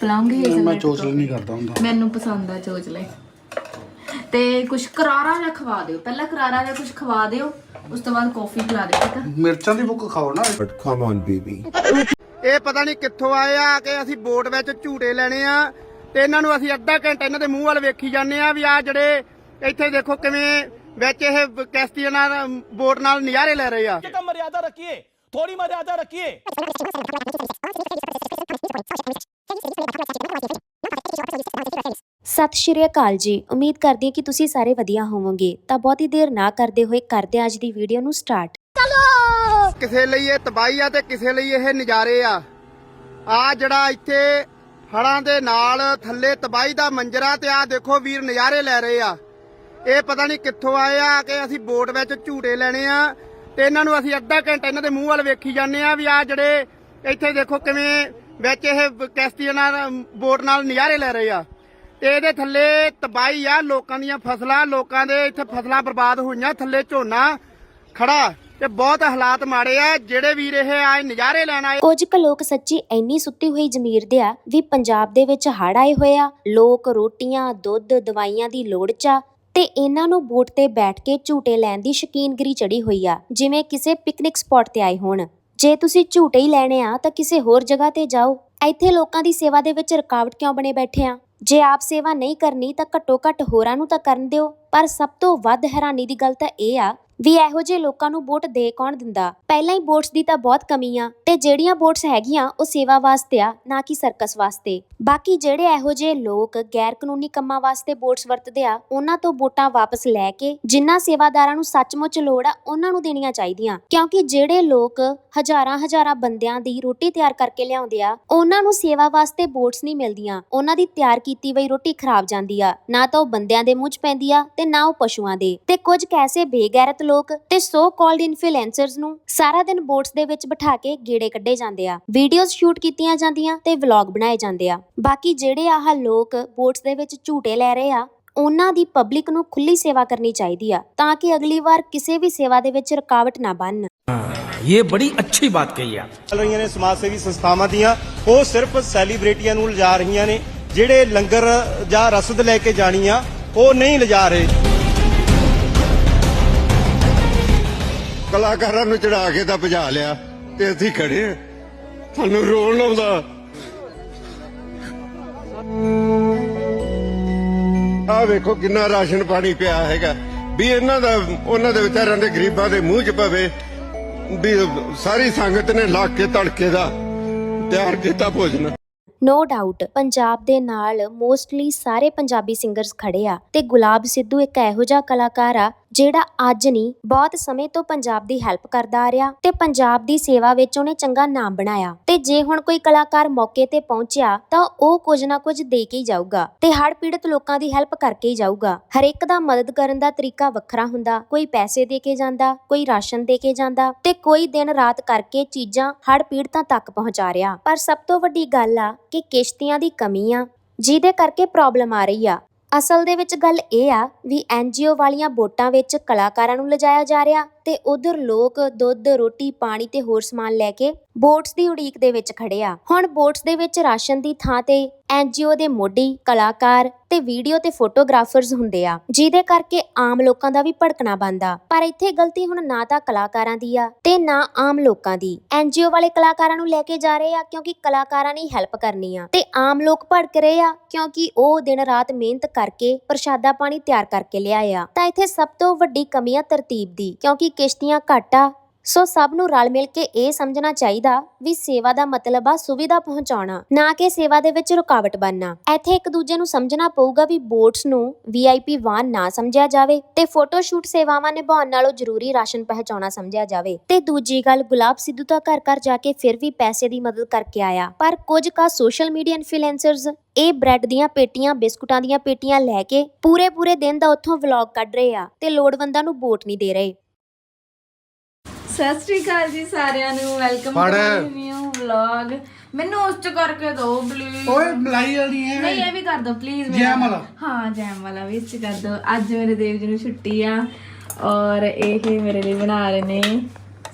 ਪਲੰਗ ਹੀ ਮੈਂ ਚੋਚਲੇ ਨਹੀਂ ਕਰਦਾ ਹੁੰਦਾ। ਮੈਨੂੰ ਪਸੰਦ ਆ ਚੋਚਲੇ। ਤੇ ਕੁਝ ਕਰਾਰਾ ਜਿਹਾ ਖਵਾ ਦਿਓ। ਪਹਿਲਾਂ ਕਰਾਰਾ ਜਿਹਾ ਕੁਝ ਖਵਾ ਦਿਓ ਉਸ ਤੋਂ ਬਾਅਦ ਕਾਫੀ ਪਿਲਾ ਦਿਓ ਠੀਕ ਆ? ਮਿਰਚਾਂ ਦੀ ਬੁੱਕ ਖਾਓ ਨਾ। ਬਟ ਕਮ ਔਨ ਬੇਬੀ ਇਹ ਪਤਾ ਨਹੀਂ ਕਿੱਥੋਂ ਆਏ ਆ ਕਿ ਅਸੀਂ ਬੋਟ ਵਿੱਚ ਝੂਟੇ ਲੈਣੇ ਆ ਤੇ ਇਹਨਾਂ ਨੂੰ ਅਸੀਂ ਅੱਧਾ ਘੰਟਾ ਇਹਨਾਂ ਦੇ ਮੂੰਹ ਵੱਲ ਵੇਖੀ ਜਾਂਦੇ ਆ ਵੀ ਆ ਜਿਹੜੇ ਇੱਥੇ ਦੇਖੋ ਕਿਵੇਂ ਵਿੱਚ ਇਹ ਕੈਸਤੀਆਂ ਨਾਲ ਬੋਟ ਨਾਲ ਨਜ਼ਾਰੇ ਲੈ ਰਹੇ ਆ। ਤਾਂ ਮਰਿਆਦਾ ਰੱਖੀਏ ਥੋੜੀ ਮਰਿਆਦਾ ਰੱਖੀਏ। ਸਤਿ ਸ਼੍ਰੀ ਅਕਾਲ ਜੀ। ਉਮੀਦ ਕਰਦੀ ਹਾਂ ਕਿ ਤੁਸੀਂ ਸਾਰੇ ਵਧੀਆ ਹੋਵੋਗੇ। ਤਾਂ ਬਹੁਤੀ ਦੇਰ ਨਾ ਕਰਦੇ ਹੋਏ ਕਰਦੇ ਹਾਂ ਅੱਜ ਦੀ ਵੀਡੀਓ ਨੂੰ ਸਟਾਰਟ। ਕਿਸੇ ਲਈ ਇਹ ਤਬਾਹੀ ਆ ਤੇ ਕਿਸੇ ਲਈ ਇਹ ਨਜ਼ਾਰੇ ਆ। ਆ ਜਿਹੜਾ ਇੱਥੇ ਹੜਾਂ ਦੇ ਨਾਲ ਥੱਲੇ ਤਬਾਹੀ ਦਾ ਮੰਜ਼ਰ ਆ ਤੇ ਆ ਦੇਖੋ ਵੀਰ ਨਜ਼ਾਰੇ ਲੈ ਰਹੇ ਆ। ਇਹ ਪਤਾ ਨਹੀਂ ਕਿੱਥੋਂ ਆਏ ਆ ਕਿ ਅਸੀਂ ਬੋਟ ਵਿੱਚ ਝੂਟੇ ਲੈਣੇ ਆ ਤੇ ਇਹਨਾਂ ਨੂੰ ਅਸੀਂ ਅੱਧਾ ਘੰਟਾ ਇਹਨਾਂ ਦੇ ਮੂੰਹ ਵੱਲ ਵੇਖੀ ਜਾਂਦੇ ਆ ਵੀ ਆ ਜਿਹੜੇ ਇੱਥੇ ਦੇਖੋ ਕਿਵੇਂ ਵਿੱਚ ਇਹ ਕਿਸ਼ਤੀਆਂ ਨਾਲ ਬੋਟ ਨਾਲ ਨਜ਼ਾਰੇ ਲੈ ਰਹੇ ਆ। ਤੇ ਇਹਦੇ ਥੱਲੇ ਤਬਾਹੀ ਆ, ਲੋਕਾਂ ਦੀਆਂ ਫਸਲਾਂ, ਲੋਕਾਂ ਦੇ ਇੱਥੇ ਫਸਲਾਂ ਬਰਬਾਦ ਹੋਈਆਂ, ਥੱਲੇ ਝੋਨਾ ਖੜਾ। ਤੇ ਬਹੁਤ ਹਾਲਾਤ ਮਾੜੇ ਆ, ਜਿਹੜੇ ਵੀਰ ਇਹ ਆਏ ਨਜ਼ਾਰੇ ਲੈਣ ਆਏ। ਕੁਝ ਕੁ ਲੋਕ ਸੱਚੀ ਇੰਨੀ ਸੁੱਤੀ ਹੋਈ ਜ਼ਮੀਰ ਦੇ ਆ ਵੀ ਪੰਜਾਬ ਦੇ ਵਿੱਚ ਹੜ ਆਏ ਹੋਏ ਆ। ਲੋਕ ਰੋਟੀਆਂ, ਦੁੱਧ, ਦਵਾਈਆਂ ਦੀ ਲੋੜ ਚ ਆ। ਤੇ ਇਹਨਾਂ ਨੂੰ ਬੋਟ ਤੇ ਬੈਠ ਕੇ ਝੂਟੇ ਲੈਣ ਦੀ ਸ਼ਕੀਨਗਰੀ ਚੜੀ ਹੋਈ ਆ, ਜਿਵੇਂ ਕਿਸੇ ਪਿਕਨਿਕ ਸਪੌਟ ਤੇ ਆਏ ਹੋਣ। ਜੇ ਤੁਸੀਂ ਝੂਟੇ ਹੀ ਲੈਣੇ ਆ, ਤਾਂ ਕਿਸੇ ਹੋਰ ਜਗ੍ਹਾ ਤੇ ਜਾਓ। ਇੱਥੇ ਲੋਕਾਂ ਦੀ ਸੇਵਾ ਦੇ ਵਿੱਚ ਰੁਕਾਵਟ ਕਿਉਂ ਬਣੇ ਬੈਠੇ ਆ? ਜੇ ਆਪ ਸੇਵਾ ਨਹੀਂ ਕਰਨੀ, ਤਾਂ ਘੱਟੋ ਘੱਟ ਹੋਰਾਂ ਨੂੰ ਤਾਂ ਕਰਨ ਦਿਓ। ਪਰ ਸਭ ਤੋਂ ਵੱਧ ਹੈਰਾਨੀ ਦੀ ਗੱਲ ਤਾਂ ਇਹ ਆ ਵੀ ਇਹੋ ਜਿਹੇ ਲੋਕਾਂ ਨੂੰ ਵੋਟ ਦੇ ਕੌਣ ਦਿੰਦਾ? ਪਹਿਲਾਂ ਹੀ ਵੋਟਸ ਦੀ ਤਾਂ ਬਹੁਤ ਕਮੀ ਆ ਤੇ ਜਿਹੜੀਆਂ ਵੋਟਸ ਹੈਗੀਆਂ ਉਹ ਸੇਵਾ ਵਾਸਤੇ ਆ, ਨਾ ਕਿ ਸਰਕਸ ਵਾਸਤੇ। ਬਾਕੀ ਜਿਹੜੇ ਇਹੋ ਜਿਹੇ ਲੋਕ ਗੈਰ ਕਾਨੂੰਨੀ ਕੰਮਾਂ ਵਾਸਤੇ ਵੋਟਸ ਵਰਤਦੇ ਆ, ਉਹਨਾਂ ਤੋਂ ਵੋਟਾਂ ਵਾਪਸ ਲੈ ਕੇ ਜਿਨ੍ਹਾਂ ਸੇਵਾਦਾਰਾਂ ਨੂੰ ਸੱਚਮੁੱਚ ਲੋੜ ਆ, ਉਹਨਾਂ ਨੂੰ ਦੇਣੀਆਂ ਚਾਹੀਦੀਆਂ। ਕਿਉਂਕਿ ਜਿਹੜੇ ਲੋਕ ਹਜ਼ਾਰਾਂ ਹਜ਼ਾਰਾਂ ਬੰਦਿਆਂ ਦੀ ਰੋਟੀ ਤਿਆਰ ਕਰਕੇ ਲਿਆਉਂਦੇ ਆ, ਉਹਨਾਂ ਨੂੰ ਸੇਵਾ ਵਾਸਤੇ ਵੋਟਸ ਨਹੀਂ ਮਿਲਦੀਆਂ। ਉਹਨਾਂ ਦੀ ਤਿਆਰ ਕੀਤੀ ਹੋਈ ਰੋਟੀ ਖਰਾਬ ਜਾਂਦੀ ਆ। ਨਾ ਤਾਂ ਉਹ ਬੰਦਿਆਂ ਦੇ ਮੂੰਹ 'ਚ ਪੈਂਦੀ ਆ ਤੇ ਨਾ ਉਹ ਪਸ਼ੂਆਂ ਦੇ। ਤੇ ਕੁਝ ਕੈਸੇ ਬੇਗੈਰਤ ਲੋਕ ਤੇ ਸੋ ਕਾਲਡ ਇਨਫਲੂਐਂਸਰਸ ਨੂੰ ਸਾਰਾ ਦਿਨ ਬੋਟਸ ਦੇ ਵਿੱਚ ਬਿਠਾ ਕੇ ਗੇੜੇ ਕੱਢੇ ਜਾਂਦੇ ਆ। ਵੀਡੀਓਜ਼ ਸ਼ੂਟ ਕੀਤੀਆਂ ਜਾਂਦੀਆਂ ਤੇ ਵਲੌਗ ਬਣਾਏ ਜਾਂਦੇ ਆ। ਬਾਕੀ ਜਿਹੜੇ ਆਹ ਲੋਕ ਬੋਟਸ ਦੇ ਵਿੱਚ ਝੂਟੇ ਲੈ ਰਹੇ ਆ ਉਹਨਾਂ ਦੀ ਪਬਲਿਕ ਨੂੰ ਖੁੱਲੀ ਸੇਵਾ ਕਰਨੀ ਚਾਹੀਦੀ ਆ ਤਾਂ ਕਿ ਅਗਲੀ ਵਾਰ ਕਿਸੇ ਵੀ ਸੇਵਾ ਦੇ ਵਿੱਚ ਰੁਕਾਵਟ ਨਾ ਬਣ ਇਹ ਬੜੀ ਅੱਛੀ ਬਾਤ ਕਹੀ ਆ। ਚੱਲ ਰਹੀਆਂ ਨੇ ਸਮਾਜ ਸੇਵੀ ਸੰਸਥਾਵਾਂ ਦੀਆਂ ਉਹ ਸਿਰਫ ਸੈਲੀਬ੍ਰਿਟੀਆਂ ਨੂੰ ਲਿਜਾ ਰਹੀਆਂ ਨੇ ਜਿਹੜੇ ਲੰਗਰ ਜਾਂ ਰਸਦ ਲੈ ਕੇ ਜਾਣੀਆਂ ਉਹ ਨਹੀਂ ਲਿਜਾ ਰਹੇ। ਕਲਾਕਾਰਾਂ ਨੂੰ ਚੜਾ ਕੇ ਤਾਂ ਭਜਾ ਲਿਆ ਤੇ ਅਸੀਂ ਖੜੇ ਆ ਸਾਨੂੰ ਰੋਣ ਆਉਂਦਾ ਆ ਵੇਖੋ ਕਿੰਨਾ ਰਾਸ਼ਨ ਪਾਣੀ ਪਿਆ ਹੈਗਾ। ਵੀ ਇਹਨਾਂ ਦਾ, ਉਹਨਾਂ ਦੇ ਵਿਚਾਰਿਆਂ ਦੇ ਗਰੀਬਾਂ ਦੇ ਮੂੰਹ 'ਚ ਪਵੇ। ਵੀ ਸਾਰੀ ਸੰਗਤ ਨੇ ਲਾ ਕੇ ਤੜਕੇ ਦਾ ਤਿਆਰ ਕੀਤਾ ਭੋਜਨ। ਨੋ ਡਾਊਟ ਪੰਜਾਬ ਦੇ ਨਾਲ ਮੋਸਟਲੀ ਸਾਰੇ ਪੰਜਾਬੀ ਸਿੰਗਰਸ ਖੜੇ ਆ ਤੇ ਗੁਲਾਬ ਸਿੱਧੂ ਇੱਕ ਇਹੋ ਜਿਹਾ ਕਲਾਕਾਰ ਆ ਜਿਹੜਾ ਅੱਜ ਨਹੀਂ, ਬਹੁਤ ਸਮੇਂ ਤੋਂ ਪੰਜਾਬ ਦੀ ਹੈਲਪ ਕਰਦਾ ਆ ਰਿਹਾ ਤੇ ਪੰਜਾਬ ਦੀ ਸੇਵਾ ਵਿੱਚ ਉਹਨੇ ਚੰਗਾ ਨਾਮ ਬਣਾਇਆ। ਤੇ ਜੇ ਹੁਣ ਕੋਈ ਕਲਾਕਾਰ ਮੌਕੇ ਤੇ ਪਹੁੰਚਿਆ, ਤਾਂ ਉਹ ਕੁਝ ਨਾ ਕੁਝ ਦੇ ਕੇ ਹੀ ਜਾਊਗਾ ਤੇ ਹੜ੍ਹ ਪੀੜਤ ਲੋਕਾਂ ਦੀ ਹੈਲਪ ਕਰਕੇ ਹੀ ਜਾਊਗਾ। ਹਰੇਕ ਦਾ ਮਦਦ ਕਰਨ ਦਾ ਤਰੀਕਾ ਵੱਖਰਾ ਹੁੰਦਾ। ਕੋਈ ਪੈਸੇ ਦੇ ਕੇ ਜਾਂਦਾ, ਕੋਈ ਰਾਸ਼ਨ ਦੇ ਕੇ ਜਾਂਦਾ ਤੇ ਕੋਈ ਦਿਨ ਰਾਤ ਕਰਕੇ ਚੀਜ਼ਾਂ ਹੜ੍ਹ ਪੀੜਤਾਂ ਤੱਕ ਪਹੁੰਚਾ ਰਿਹਾ। ਪਰ ਸਭ ਤੋਂ ਵੱਡੀ ਗੱਲ ਆ ਕਿ ਕਿਸ਼ਤੀਆਂ ਦੀ ਕਮੀ ਆ, ਜਿਹਦੇ ਕਰਕੇ ਪ੍ਰੋਬਲਮ ਆ ਰਹੀ ਆ। ਅਸਲ ਦੇ ਵਿੱਚ ਗੱਲ ਇਹ ਆ ਵੀ ਐਨਜੀਓ ਵਾਲੀਆਂ ਵੋਟਾਂ ਵਿੱਚ ਕਲਾਕਾਰਾਂ ਨੂੰ ਲਿਜਾਇਆ ਜਾ ਰਿਹਾ। ਤੇ ਉਧਰ ਲੋਕ ਦੁੱਧ, ਰੋਟੀ, ਪਾਣੀ ਤੇ ਹੋਰ ਸਮਾਨ ਲੈ ਕੇ ਬੋਟਸ ਦੀ ਉਡੀਕ ਦੇ ਵਿੱਚ ਖੜੇ ਆ। ਹੁਣ ਬੋਟਸ ਦੇ ਵਿੱਚ ਰਾਸ਼ਨ ਦੀ ਥਾਂ ਤੇ ਐਨਜੀਓ ਦੇ ਮੋਢੀ, ਕਲਾਕਾਰ ਤੇ ਵੀਡੀਓ ਤੇ ਫੋਟੋਗ੍ਰਾਫਰਸ ਹੁੰਦੇ ਆ, ਜਿਹਦੇ ਕਰਕੇ ਆਮ ਲੋਕਾਂ ਦਾ ਵੀ ਭੜਕਣਾ ਬੰਦਾ ਪਰ ਇੱਥੇ ਗਲਤੀ ਹੁਣ ਨਾ ਤਾਂ ਕਲਾਕਾਰਾਂ ਦੀ ਆ ਤੇ ਨਾ ਆਮ ਲੋਕਾਂ ਦੀ। ਐਨਜੀਓ ਵਾਲੇ ਕਲਾਕਾਰਾਂ ਨੂੰ ਲੈ ਕੇ ਜਾ ਰਹੇ ਆ ਕਿਉਂਕਿ ਕਲਾਕਾਰਾਂ ਨੇ ਹੈਲਪ ਕਰਨੀ ਆ। ਤੇ ਆਮ ਲੋਕ ਭੜਕ ਰਹੇ ਆ ਕਿਉਂਕਿ ਉਹ ਦਿਨ ਰਾਤ ਮਿਹਨਤ ਕਰਕੇ ਪ੍ਰਸ਼ਾਦਾ ਪਾਣੀ ਤਿਆਰ ਕਰਕੇ ਲਿਆਏ ਆ। ਤਾਂ ਇੱਥੇ ਸਭ ਤੋਂ ਵੱਡੀ ਕਮੀ ਆ ਤਰਤੀਬ ਦੀ, ਕਿਉਂਕਿ ਕਿਸ਼ਤੀਆਂ ਘੱਟ ਆ। ਸੋ ਸਭ ਨੂੰ ਰਲ ਮਿਲ ਕੇ ਇਹ ਸਮਝਣਾ ਚਾਹੀਦਾ ਵੀ ਸੇਵਾ ਦਾ ਮਤਲਬ ਆ ਸੁਵਿਧਾ ਪਹੁੰਚਾਉਣਾ, ਨਾ ਕਿ ਸੇਵਾ ਦੇ ਵਿੱਚ ਰੁਕਾਵਟ ਬਣਨਾ। ਇੱਥੇ ਇੱਕ ਦੂਜੇ ਨੂੰ ਸਮਝਣਾ ਪਊਗਾ ਵੀ ਬੋਟਸ ਨੂੰ ਵੀਆਈਪੀ ਵਾਹਨ ਨਾ ਸਮਝਿਆ ਜਾਵੇ ਤੇ ਫੋਟੋ ਸ਼ੂਟ ਸੇਵਾਵਾਂ ਨਿਭਾਉਣ ਨਾਲੋਂ ਜ਼ਰੂਰੀ ਰਾਸ਼ਨ ਪਹੁੰਚਾਉਣਾ ਸਮਝਿਆ ਜਾਵੇ। ਤੇ ਦੂਜੀ ਗੱਲ, ਗੁਲਾਬ ਸਿੱਧੂ ਤਾਂ ਘਰ ਘਰ ਜਾ ਕੇ ਫਿਰ ਵੀ ਪੈਸੇ ਦੀ ਮਦਦ ਕਰਕੇ ਆਇਆ। ਪਰ ਕੁਝ ਕਾ ਸੋਸ਼ਲ ਮੀਡੀਆ ਇਨਫਲੂਐਂਸਰਸ ਇਹ ਬ੍ਰੈਡ ਦੀਆਂ ਪੇਟੀਆਂ, ਬਿਸਕੁਟਾਂ ਦੀਆਂ ਪੇਟੀਆਂ ਲੈ ਕੇ ਪੂਰੇ ਪੂਰੇ ਦਿਨ ਦਾ ਉੱਥੋਂ ਵਲੌਗ ਕੱਢ ਰਹੇ ਆ ਤੇ ਲੋੜਵੰਦਾਂ ਨੂੰ ਵੋਟ ਨਹੀਂ ਦੇ ਰਹੇ। ਸਤਿ ਸ਼੍ਰੀ ਅਕਾਲ ਜੀ ਸਾਰਿਆਂ ਨੂੰ ਵੈਲਕਮ ਪੜ੍ਹ। ਟੂ ਨਿਊ ਵਲੌਗ ਮੈਨੂੰ ਉਸ ਚ ਕਰਕੇ ਦਿਓ ਪਲੀਜ਼ ਓਏ ਮਲਾਈ ਵਾਲੀ ਹੈ ਨਹੀਂ ਇਹ ਵੀ ਕਰ ਦਿਓ ਪਲੀਜ਼ ਜੈਮ ਵਾਲਾ। ਹਾਂ ਜੈਮ ਵਾਲਾ ਵੀ ਇਸ ਚ ਕਰ ਦਿਓ ਅੱਜ ਮੇਰੇ ਦੇਵ ਜੀ ਨੂੰ ਛੁੱਟੀ ਆ ਔਰ ਇਹ ਮੇਰੇ ਲਈ ਬਣਾ ਰਹੇ ਨੇ।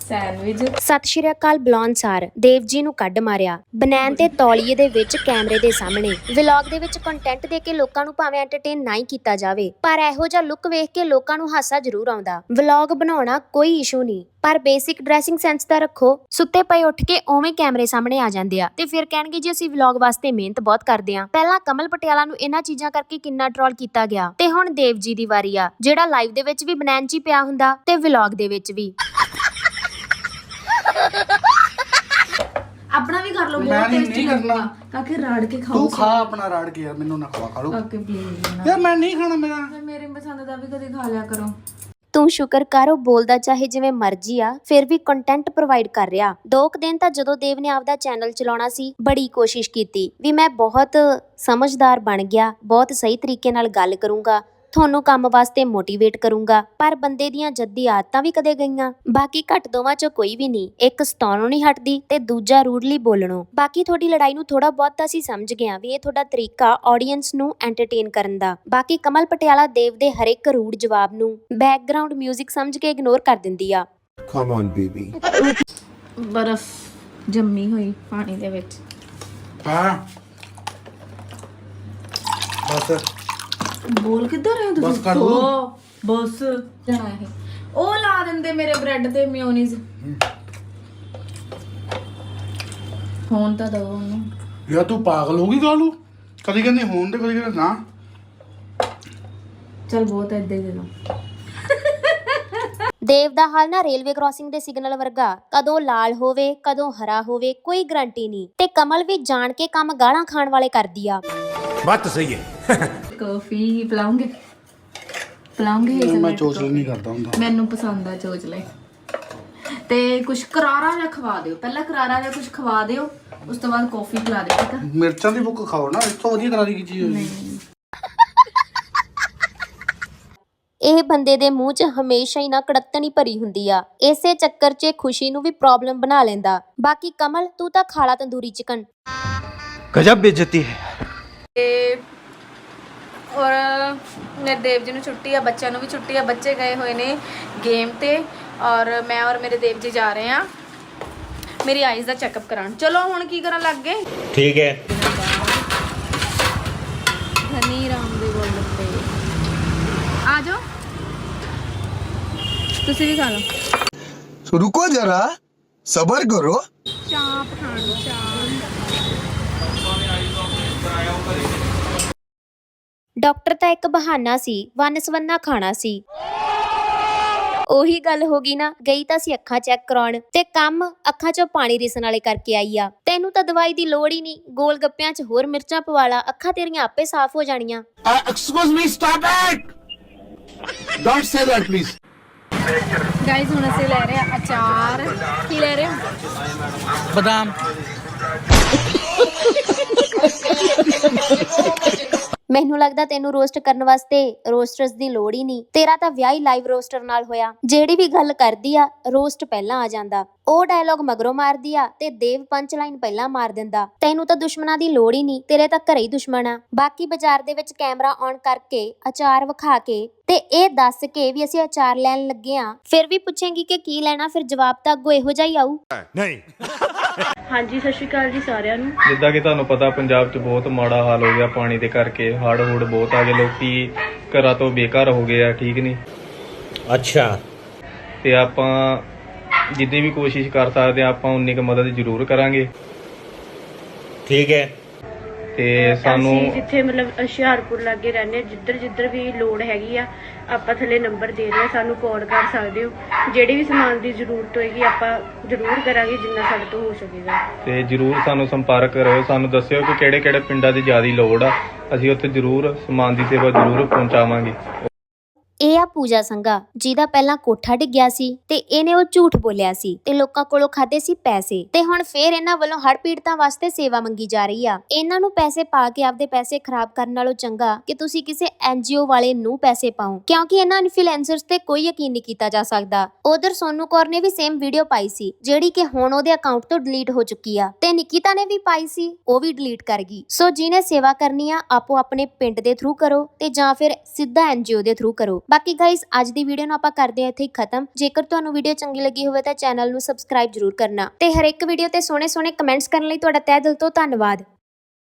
ਸੈਂਡਵਿਚ। ਸਤਿ ਸ਼੍ਰੀ ਅਕਾਲ ਬਲੌਨਸਾਰ ਦੇਵ ਜੀ ਨੂੰ ਕੱਢ ਮਾਰਿਆ। ਬਨੈਣ ਤੇ ਤੌਲੀਏ ਦੇ ਵਿੱਚ ਕੈਮਰੇ ਦੇ ਸਾਹਮਣੇ। ਵਲੌਗ ਦੇ ਵਿੱਚ ਕੰਟੈਂਟ ਦੇ ਕੇ ਲੋਕਾਂ ਨੂੰ ਭਾਵੇਂ ਐਂਟਰਟੇਨ ਨਾ ਕੀਤਾ ਜਾਵੇ, ਪਰ ਇਹੋ ਜਿਹਾ ਲੁੱਕ ਵੇਖ ਕੇ ਲੋਕਾਂ ਨੂੰ ਹਾਸਾ ਜ਼ਰੂਰ ਆਉਂਦਾ। ਵਲੌਗ ਬਣਾਉਣਾ ਕੋਈ ਇਸ਼ੂ ਨਹੀਂ, ਪਰ ਬੇਸਿਕ ਡਰੈਸਿੰਗ ਸੈਂਸ ਤਾਂ ਰੱਖੋ। ਸੁੱਤੇ ਪਏ ਉੱਠ ਕੇ ਉਵੇਂ ਕੈਮਰੇ ਸਾਹਮਣੇ ਆ ਜਾਂਦੇ ਆ। ਤੇ ਫਿਰ ਕਹਿਣਗੇ ਜੀ, ਅਸੀਂ ਵਲੌਗ ਵਾਸਤੇ ਮਿਹਨਤ ਬਹੁਤ ਕਰਦੇ ਆ। ਪਹਿਲਾਂ ਕਮਲ ਪਟਿਆਲਾ ਨੂੰ ਇਹਨਾਂ ਚੀਜ਼ਾਂ ਕਰਕੇ ਕਿੰਨਾ ਟ੍ਰੋਲ ਕੀਤਾ ਗਿਆ। ਤੇ ਹੁਣ ਦੇਵ ਜੀ ਦੀ ਵਾਰੀ ਆ, ਜਿਹੜਾ ਲਾਈਵ ਦੇ ਵਿੱਚ ਵੀ ਬਨੈਣ ਜੀ ਪਿਆ ਹੁੰਦਾ, ਤੇ ਵਲੌਗ ਦੇ ਵਿੱਚ ਵੀ। ਆਪਣਾ ਵੀ ਕਰ ਲਓ ਮੈਂ ਬਹੁਤ ਨਹੀਂ- ਟੇਸਟੀ ਨਹੀਂ ਕਰਨਾ। ਲੱਗੂਗਾ ਕਾਕੇ ਰਾੜ ਕੇ ਖਾਓ ਤੂੰ ਖਾ ਆਪਣਾ ਰਾੜ ਕੇ ਯਾਰ ਮੈਨੂੰ ਨਾ ਖਵਾ ਖਾ ਲੋ ਕਾਕੇ ਪਲੀਜ਼ ਯਾਰ ਮੈਂ ਨਹੀਂ ਖਾਣਾ ਮੇਰਾ। ਮੇਰੇ ਪਸੰਦ ਦਾ ਵੀ ਕਦੇ ਖਾ ਲਿਆ ਕਰੋ। ਤੂੰ ਸ਼ੁਕਰ ਕਰ ਉਹ ਬੋਲਦਾ ਚਾਹੇ ਜਿਵੇਂ ਮਰਜ਼ੀ ਆ ਫਿਰ ਵੀ ਕੰਟੈਂਟ ਪ੍ਰੋਵਾਈਡ ਕਰ ਰਿਹਾ। ਦੋ ਕੁ ਦਿਨ ਤਾਂ ਜਦੋਂ ਦੇਵ ਨੇ ਆਪਦਾ ਚੈਨਲ ਚਲਾਉਣਾ ਸੀ ਬੜੀ ਕੋਸ਼ਿਸ਼ ਕੀਤੀ ਵੀ ਮੈਂ ਬਹੁਤ ਸਮਝਦਾਰ ਬਣ ਗਿਆ ਬਹੁਤ ਸਹੀ ਤਰੀਕੇ ਨਾਲ ਗੱਲ ਕਰੂੰਗਾ। ਤੁਹਾਨੂੰ ਕੰਮ ਵਾਸਤੇ ਮੋਟੀਵੇਟ ਕਰੂੰਗਾ ਪਰ ਬੰਦੇ ਦੀਆਂ ਜੱਦੀ ਆਦਤਾਂ ਵੀ ਕਦੇ ਗਈਆਂ। ਬਾਕੀ ਘੱਟ ਦੋਵਾਂ ਚੋਂ ਕੋਈ ਵੀ ਨਹੀਂ ਇੱਕ ਸਤਾਉਣੋਂ ਨਹੀਂ ਹਟਦੀ ਤੇ ਦੂਜਾ ਰੂਡਲੀ ਬੋਲਣੋਂ। ਬਾਕੀ ਤੁਹਾਡੀ ਲੜਾਈ ਨੂੰ ਥੋੜਾ ਬਹੁਤ ਤਾਂ ਅਸੀਂ ਸਮਝ ਗਏ ਵੀ ਇਹ ਤੁਹਾਡਾ ਤਰੀਕਾ ਆਡੀਅנס ਨੂੰ ਐਂਟਰਟੇਨ ਕਰਨ ਦਾ। ਬਾਕੀ ਕਮਲ ਪਟਿਆਲਾ ਦੇਵ ਦੇ ਹਰ ਇੱਕ ਰੂਡ ਜਵਾਬ ਨੂੰ ਬੈਕਗ੍ਰਾਉਂਡ 뮤직 ਸਮਝ ਕੇ ਇਗਨੋਰ ਕਰ ਦਿੰਦੀ ਆ। ਕਮ ਔਨ ਬੇਬੀ ਬਰਫ ਜੰਮੀ ਹੋਈ ਪਾਣੀ ਦੇ ਵਿੱਚ। ਹਾਂ। ਬਸ। ਬੋਲ ਕਿੱਧਰ ਰਹੇ ਤੁਸੀਂ? ਬਸ ਕੱਢ ਲਓ। ਬਸ। ਜਾਣਾ ਇਹ। ਉਹ ਲਾ ਦਿੰਦੇ ਮੇਰੇ ਬ੍ਰੈਡ ਤੇ ਮਿਓਨੀਜ਼। ਫੋਨ ਤਾਂ ਦਵੋ ਉਹਨੂੰ। ਯਾ ਤੂੰ ਪਾਗਲ ਹੋ ਗਈ ਕਾਲੂ ਕਦੀ ਕਹਿੰਦੀ ਹੋਣ ਤੇ ਕਦੀ ਨਾ। ਚਲ ਬਹੁਤ ਐ ਦੇ ਦੋ। ਦੇਵ ਦਾ ਹਾਲ ਨਾ ਰੇਲਵੇ ਕ੍ਰਾਸਿੰਗ ਦੇ ਸਿਗਨਲ ਵਰਗਾ। ਕਦੋਂ ਲਾਲ ਹੋਵੇ ਕਦੋਂ ਹਰਾ ਹੋਵੇ ਕੋਈ ਗਰੰਟੀ ਨਹੀਂ। ਤੇ ਕਮਲ ਵੀ ਜਾਣ ਕੇ ਕੰਮ ਗਾਲਾਂ ਖਾਣ ਵਾਲੇ ਕਰਦੀ ਆ। ਬਾਤ ਸਹੀ ਹੈ। ਕਾਫੀ ਪਲਾਉਂਗੇ। ਪਲਾਉਂਗੇ ਮੈਂ ਹੇਜ਼ਲਨਟ ਨਹੀਂ ਕਰਦਾ ਹੁੰਦਾ। ਮੈਨੂੰ ਪਸੰਦ ਆ ਚੋਚਲੇ। ਤੇ ਕੁਝ ਕਰਾਰਾ ਜਿਹਾ ਖਵਾ ਦਿਓ। ਪਹਿਲਾਂ ਕਰਾਰਾ ਜਿਹਾ ਕੁਝ ਖਵਾ ਦਿਓ ਉਸ ਤੋਂ ਬਾਅਦ ਕਾਫੀ ਪਿਲਾ ਦਿਓ ਠੀਕ ਆ? ਮਿਰਚਾਂ ਦੀ ਬੁੱਕ ਖਾਓ ਨਾ ਇਸ ਤੋਂ ਵਧੀਆ ਤਰ੍ਹਾਂ ਦੀ ਚੀਜ਼ ਹੋਈ ਇਹ ਬੰਦੇ ਦੇ ਮੂੰਹ 'ਚ ਹਮੇਸ਼ਾ ਹੀ ਨਾ ਕੜੱਤਣ ਭਰੀ ਹੁੰਦੀ ਆ। ਇਸੇ ਚੱਕਰ 'ਚ ਖੁਸ਼ੀ ਨੂੰ ਵੀ ਪ੍ਰੋਬਲਮ ਬਣਾ ਲੈਂਦਾ। ਬਾਕੀ ਕਮਲ ਤੂੰ ਤਾਂ ਖਾਲਾ ਤੰਦੂਰੀ ਚਿਕਨ। ਗਜਬ ਬੇਇੱਜ਼ਤੀ ਹੈ। ਤੇ ਔਰ ਦੇਵ ਜੀ ਨੂੰ ਛੁੱਟੀ ਆ ਬੱਚਿਆਂ ਨੂੰ ਵੀ ਛੁੱਟੀ ਆ ਬੱਚੇ ਗਏ ਹੋਏ ਨੇ ਗੇਮ ਤੇ। ਔਰ ਮੈਂ ਔਰ ਮੇਰੇ ਦੇਵ ਜੀ ਜਾ ਰਹੇ ਆ। ਮੇਰੀ ਆਈਜ਼ ਦਾ ਚੈੱਕਅਪ ਕਰਾਉਣ। ਚਲੋ ਹੁਣ ਕੀ ਕਰਨ ਲੱਗ ਗਏ? ਠੀਕ ਹੈ। ਧਨੀ ਰਾਮ ਦੇ ਗੋਲ ਗੱਪੇ ਆ ਜਾਓ। ਤੁਸੀਂ ਵੀ ਖਾ ਲਓ। ਸੋ ਰੁਕੋ ਜਰਾ ਸਬਰ ਕਰੋ। ਚਾਹ ਪਠਾਨ ਚਾਹ। ਡਾਕਟਰ ਤਾਂ ਇੱਕ ਬਹਾਨਾ ਸੀ ਵਨਸਵੰਨਾ ਖਾਣਾ ਸੀ। ਉਹੀ ਗੱਲ ਹੋ ਗਈ ਨਾ ਗਈ ਤਾਂ ਸੀ ਅੱਖਾਂ ਚੈੱਕ ਕਰਾਉਣ ਤੇ ਕੰਮ ਅੱਖਾਂ 'ਚੋਂ ਪਾਣੀ ਰਿਸਣ ਵਾਲੇ ਕਰਕੇ ਆਈ ਆ। ਤੈਨੂੰ ਤਾਂ ਦਵਾਈ ਦੀ ਲੋੜ ਹੀ ਨਹੀਂ ਗੋਲ ਗੱਪਿਆਂ 'ਚ ਹੋਰ ਮਿਰਚਾਂ ਪਵਾ ਲਾ ਅੱਖਾਂ ਤੇਰੀਆਂ ਆਪੇ ਸਾਫ਼ ਹੋ ਜਾਣੀਆਂ। Excuse me stop it don't say that please guys ਹੁਣ ਅਸੀਂ ਲੈ ਰਹੇ ਆ ਅਚਾਰ। ਕੀ ਲੈ ਰਹੇ ਹੋ? ਬਦਾਮ। ਮੈਨੂੰ ਲੱਗਦਾ ਤੈਨੂੰ ਰੋਸਟ ਕਰਨ ਵਾਸਤੇ ਰੋਸਟਰਸ ਦੀ ਲੋੜ ਹੀ ਨਹੀਂ। ਤੇਰਾ ਤਾਂ ਵਿਆਹ ਹੀ ਲਾਈਵ ਰੋਸਟਰ ਨਾਲ ਹੋਇਆ। ਜਿਹੜੀ ਵੀ ਗੱਲ ਕਰਦੀ ਆ, ਰੋਸਟ ਪਹਿਲਾਂ ਆ ਜਾਂਦਾ। ਉਹ ਡਾਇਲੌਗ ਮਗਰੋਂ ਮਾਰਦੀ ਆ ਤੇ ਦੇਵ ਪੰਚ ਲਾਈਨ ਪਹਿਲਾਂ ਮਾਰ ਦਿੰਦਾ। ਤੈਨੂੰ ਤਾਂ ਦੁਸ਼ਮਣਾਂ ਦੀ ਲੋੜ ਹੀ ਨਹੀਂ, ਤੇਰੇ ਤਾਂ ਘਰੇ ਹੀ ਦੁਸ਼ਮਣ ਆ। ਬਾਕੀ ਬਾਜ਼ਾਰ ਦੇ ਵਿੱਚ ਕੈਮਰਾ ਔਨ ਕਰਕੇ, ਅਚਾਰ ਵਿਖਾ ਕੇ ਤੇ ਇਹ ਦੱਸ ਕੇ ਵੀ ਅਸੀਂ ਅਚਾਰ ਲੈਣ ਲੱਗੇ ਆ। ਫਿਰ ਵੀ ਪੁੱਛੇਗੀ ਕਿ ਕੀ ਲੈਣਾ, ਫਿਰ ਜਵਾਬ ਤਾਂ ਅੱਗੋਂ ਇਹੋ ਜਿਹਾ ਹੀ ਆਊ। नहीं ਹਾਂਜੀ ਸਤਿ ਸ਼੍ਰੀ ਅਕਾਲ ਜੀ ਸਾਰਿਆਂ ਨੂੰ। ਜਿੱਦਾਂ ਕਿ ਤੁਹਾਨੂੰ ਪਤਾ ਪੰਜਾਬ 'ਚ ਬਹੁਤ ਮਾੜਾ ਹਾਲ ਹੋ ਗਿਆ ਪਾਣੀ ਦੇ ਕਰਕੇ। ਹੜ੍ਹ ਹੂੜ ਬਹੁਤ ਆ ਗਏ ਲੋਕੀ ਘਰਾਂ ਤੋਂ ਬੇਕਾਰ ਹੋ ਗਏ ਆ ਠੀਕ ਨਹੀਂ? ਅੱਛਾ। ਤੇ ਆਪਾਂ ਜਿੱਦੀ ਵੀ ਕੋਸ਼ਿਸ਼ ਕਰ ਸਕਦੇ ਆ ਆਪਾਂ ਉਨੀ ਕ ਮਦਦ ਜ਼ਰੂਰ ਕਰਾਂਗੇ। ਠੀਕ ਹੈ। ਤੇ ਅਸੀਂ ਸਾਨੂੰ ਜਿੱਥੇ ਮਤਲਬ ਹੁਸ਼ਿਆਰਪੁਰ ਲਾਗੇ ਰਹਿੰਦੇ ਹਾਂ, ਜਿੱਧਰ ਜਿੱਧਰ ਵੀ ਲੋੜ ਹੈਗੀ ਆ ਆਪਾਂ ਥੱਲੇ ਨੰਬਰ ਦੇ ਰਹੇ ਸਾਨੂੰ ਕਾਲ ਕਰ ਸਕਦੇ ਹੋ। ਜਿਹੜੀ ਵੀ ਸਮਾਨ ਦੀ ਜ਼ਰੂਰਤ ਹੋਏਗੀ ਆਪਾਂ ਜ਼ਰੂਰ ਕਰਾਂਗੇ ਜਿੰਨਾ ਸਾਡੇ ਤੋਂ ਹੋ ਸਕੇਗਾ। ਤੇ ਜ਼ਰੂਰ ਸਾਨੂੰ ਸੰਪਰਕ ਕਰੋ ਸਾਨੂੰ ਦੱਸਿਓ ਕਿ ਕਿਹੜੇ ਕਿਹੜੇ ਪਿੰਡਾਂ ਦੀ ਜ਼ਿਆਦਾ ਲੋੜ ਆ। ਅਸੀਂ ਉੱਥੇ ਜ਼ਰੂਰ ਸਮਾਨ ਦੀ ਸੇਵਾ ਜ਼ਰੂਰ ਪਹੁੰਚਾਵਾਂਗੇ। ਪੂਜਾ ਸੰਘਾ, ਜਿਹਦਾ ਪਹਿਲਾਂ ਕੋਠਾ ਡਿੱਗਿਆ ਸੀ ਤੇ ਇਹਨੇ ਉਹ ਝੂਠ ਬੋਲਿਆ ਸੀ ਤੇ ਲੋਕਾਂ ਕੋਲੋਂ ਖਾਦੇ ਸੀ ਪੈਸੇ। ਤੇ ਹੁਣ ਫੇਰ ਇਹਨਾਂ ਵੱਲੋਂ ਹੜ੍ਹ ਪੀੜਤਾਂ ਵਾਸਤੇ ਸੇਵਾ ਮੰਗੀ ਜਾ ਰਹੀ ਆ। ਇਹਨਾਂ ਨੂੰ ਪੈਸੇ ਪਾ ਕੇ ਆਪਦੇ ਪੈਸੇ ਖਰਾਬ ਕਰਨ ਨਾਲੋਂ ਚੰਗਾ ਕਿ ਤੁਸੀਂ ਕਿਸੇ ਐਨਜੀਓ ਵਾਲੇ ਨੂੰ ਪੈਸੇ ਪਾਓ, ਕਿਉਂਕਿ ਇਹਨਾਂ ਇਨਫਲੂਐਂਸਰਸ ਤੇ ਕੋਈ ਯਕੀਨ ਨਹੀਂ ਕੀਤਾ ਜਾ ਸਕਦਾ। ਉਧਰ ਸੋਨੂ ਕੌਰ ਨੇ ਵੀ ਸੇਮ ਵੀਡੀਓ ਪਾਈ ਸੀ, ਜਿਹੜੀ ਕਿ ਹੁਣ ਉਹਦੇ ਅਕਾਊਂਟ ਤੋਂ ਡਿਲੀਟ ਹੋ ਚੁੱਕੀ ਆ ਤੇ ਨਿਕਿਤਾ ਨੇ ਵੀ ਪਾਈ ਸੀ, ਉਹ ਵੀ ਡਿਲੀਟ ਕਰ ਗਈ। ਸੋ ਜਿਹਨੇ ਸੇਵਾ ਕਰਨੀ ਆ, ਆਪੋ ਆਪਣੇ ਪਿੰਡ ਦੇ ਥਰੂ ਕਰੋ ਤੇ ਜਾਂ ਫਿਰ ਸਿੱਧਾ ਐਨਜੀਓ ਦੇ ਥਰੂ ਕਰੋ। ਬਾਕੀ ਗੱਲ ਗਾਇਸ ਅੱਜ ਦੀ ਵੀਡੀਓ ਨੂੰ ਆਪਾਂ ਕਰਦੇ ਹਾਂ ਇੱਥੇ ਖਤਮ। ਜੇਕਰ ਤੁਹਾਨੂੰ ਵੀਡੀਓ ਚੰਗੀ ਲੱਗੀ ਹੋਵੇ ਤਾਂ ਚੈਨਲ ਨੂੰ ਸਬਸਕ੍ਰਾਈਬ ਜ਼ਰੂਰ ਕਰਨਾ। ਤੇ ਹਰ ਇੱਕ ਵੀਡੀਓ ਤੇ ਸੋਹਣੇ ਸੋਹਣੇ ਕਮੈਂਟਸ ਕਰਨ ਲਈ ਤੁਹਾਡਾ ਤਹਿ ਦਿਲ ਤੋਂ ਧੰਨਵਾਦ।